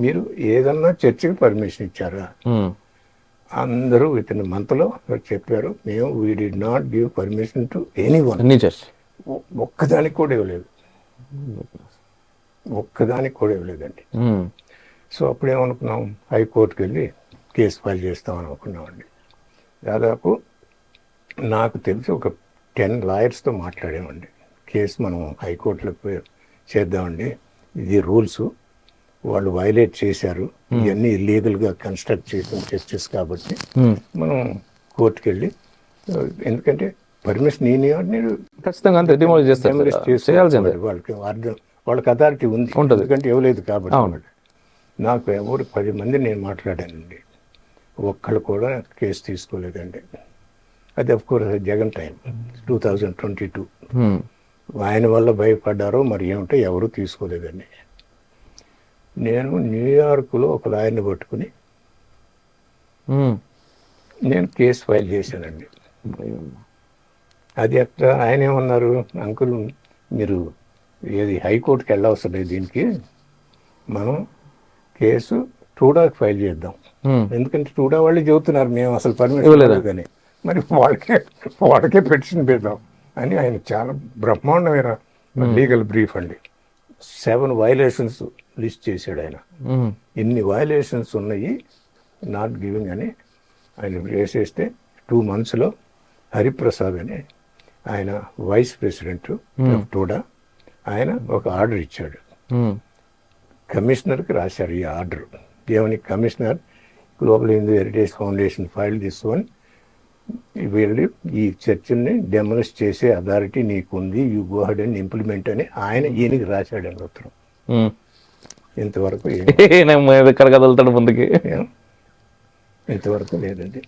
మీరు ఏదన్నా చర్చికి పర్మిషన్ ఇచ్చారా? ఉమ్. అందరూ విత్ ఇన్ మంత్లో చెప్పారు మేము we did not give permission to anyone ఒక్కదానికి కూడా ఇవ్వలేదు. ఒక్కదానికి కూడా ఇవ్వలేదండి. ఉమ్. సో అప్పుడు ఏమనుకున్నాం? హైకోర్టుకి వెళ్ళి కేసు ఫైల్ చేస్తాం అనుకున్నామండి. దాదాపు నాకు తెలిసి ఒక టెన్ లాయర్స్తో మాట్లాడామండి. కేసు మనం హైకోర్టులో చేద్దామండి. ఇది రూల్స్ వాళ్ళు వైలేట్ చేశారు ఇవన్నీ ఇల్లీగల్గా కన్స్ట్రక్ట్ చేసిన చర్చెస్ కాబట్టి ఉమ్. మనం కోర్టుకి వెళ్ళి ఆ, ఎందుకంటే పర్మిషన్ నేను ఖచ్చితంగా అంతే డిమాలిష్ చేస్తారు demolish సార్. చేసుకోవాలి. చేయాల్సిందే వాళ్ళకి అర్థం వాళ్ళకి అథారిటీ ఉంది ఉంటది. ఎందుకంటే ఇవ్వలేదు కాబట్టి. నాకు ఎవరు పది మంది నేను మాట్లాడానండి ఒక్కళ్ళు కూడా కేసు తీసుకోలేదండి అది of course Jagan time two thousand twenty two. ఆయన వల్ల భయపడ్డారో మరి ఏమిటో ఎవరు తీసుకోలేదండి నేను న్యూయార్క్లో ఒక లాయర్ని పట్టుకుని. నేను కేసు ఫైల్ చేశానండి. అది అక్కడ ఆయన ఏమన్నారు? అంకుల్ మీరు ఏది హైకోర్టుకి వెళ్ళవసరం లేదు దీనికి. మనం కేసు టూడాకి ఫైల్ చేద్దాం. ఎందుకంటే టూడా వాళ్ళు చెబుతున్నారు మేము అసలు పర్మిషన్? ఇవ్వలేదని. మరి వాళ్ళకే వాళ్ళకే పెటిషన్ పెడదాం అని ఆయన చాలా బ్రహ్మాండమైన లీగల్ బ్రీఫ్ అండి. సెవెన్ వైలేషన్స్ లిస్ట్ చేశాడు ఆయన. ఇన్ని వైలేషన్స్ ఉన్నాయి నాట్ గివింగ్ అని ఆయన వేసేస్తే టూ మంత్స్లో హరిప్రసాద్ అని ఆయన వైస్ ప్రెసిడెంట్ టోడా ఆయన ఒక ఆర్డర్ ఇచ్చాడు. కమిషనర్కి రాశారు ఈ ఆర్డర్ ఏమని commissioner global Hindu heritage foundation file this one వీళ్ళు ఈ చర్చిని డెమలిష్ చేసే అథారిటీ నీకుంది. You go ahead and implement అని ఆయన ఈయనకి రాశాడు ఉత్తరం. ఉమ్. ఇంతవరకు ఎక్కడ కదులుతాడు ముందుకి? ఇంతవరకు లేదండి.